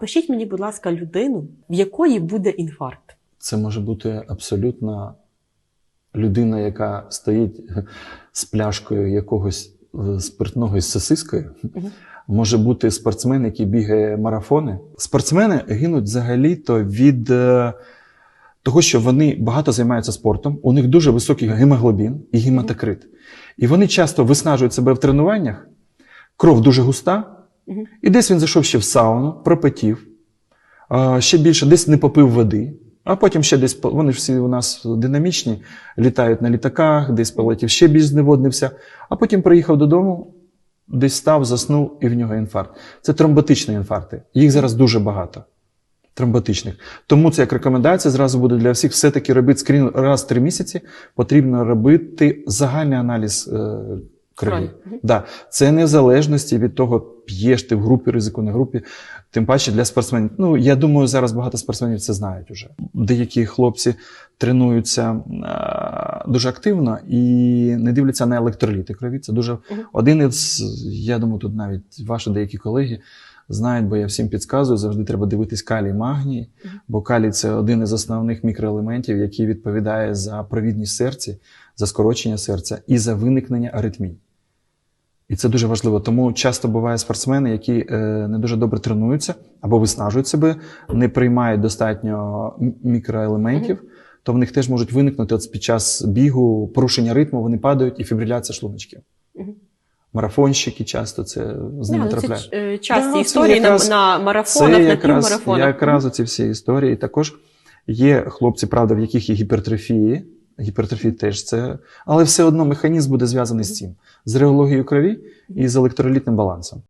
Пишіть мені, будь ласка, людину, в якої буде інфаркт. Це може бути абсолютно людина, яка стоїть з пляшкою якогось е, спиртного із сосискою. Мгм. Може бути спортсмен, який бігає марафони. Спортсмени гинуть взагалі-то від е, того, що вони багато займаються спортом, у них дуже високий гемоглобін і гематокрит. І вони часто виснажують себе в тренуваннях, кров дуже густа, І десь він зайшов ще в сауну, пропотів, ще більше десь не попив води, а потім ще десь вони ж всі у нас динамічні, літають на літаках, десь полетів, ще більш зневоднився, а потім приїхав додому, десь став, заснув, і в нього інфаркт. Це тромботичні інфаркти. Їх зараз дуже багато. Тромботичних. Тому це як рекомендація зразу буде для всіх. Все-таки робити скрін раз в три місяці. Потрібно робити загальний аналіз е, крові. Да. Це не в залежності від того, п'єш ти в групі ризику, в групі. Тим паче для спортсменів. Ну, я думаю, зараз багато спортсменів це знають уже. Деякі хлопці тренуються е, дуже активно і не дивляться на електроліти крові. Це дуже один із, я думаю, тут навіть ваші деякі колеги знають, бо я всім підказую, завжди треба дивитись калій магній, бо калій це один із основних мікроелементів, який відповідає за провідність серця, за скорочення серця і за виникнення аритмій. І це дуже важливо. Тому часто бувають спортсмени, які е, не дуже добре тренуються або виснажують себе, не приймають достатньо мікроелементів, то в них теж можуть виникнути от під час бігу порушення ритму, вони падають і фібриляція шлуночків. Марафонщики часто це з ними Да, ну, трапляє. це е, часті Да, це історії якраз- на, на марафонах, Це на якраз, півмарафонах. якраз оці всі історії. Також є хлопці, правда, в яких є гіпертрофії. Гіпертрофія теж це, але все одно механізм буде зв'язаний з цим: з реологією крові і з електролітним балансом.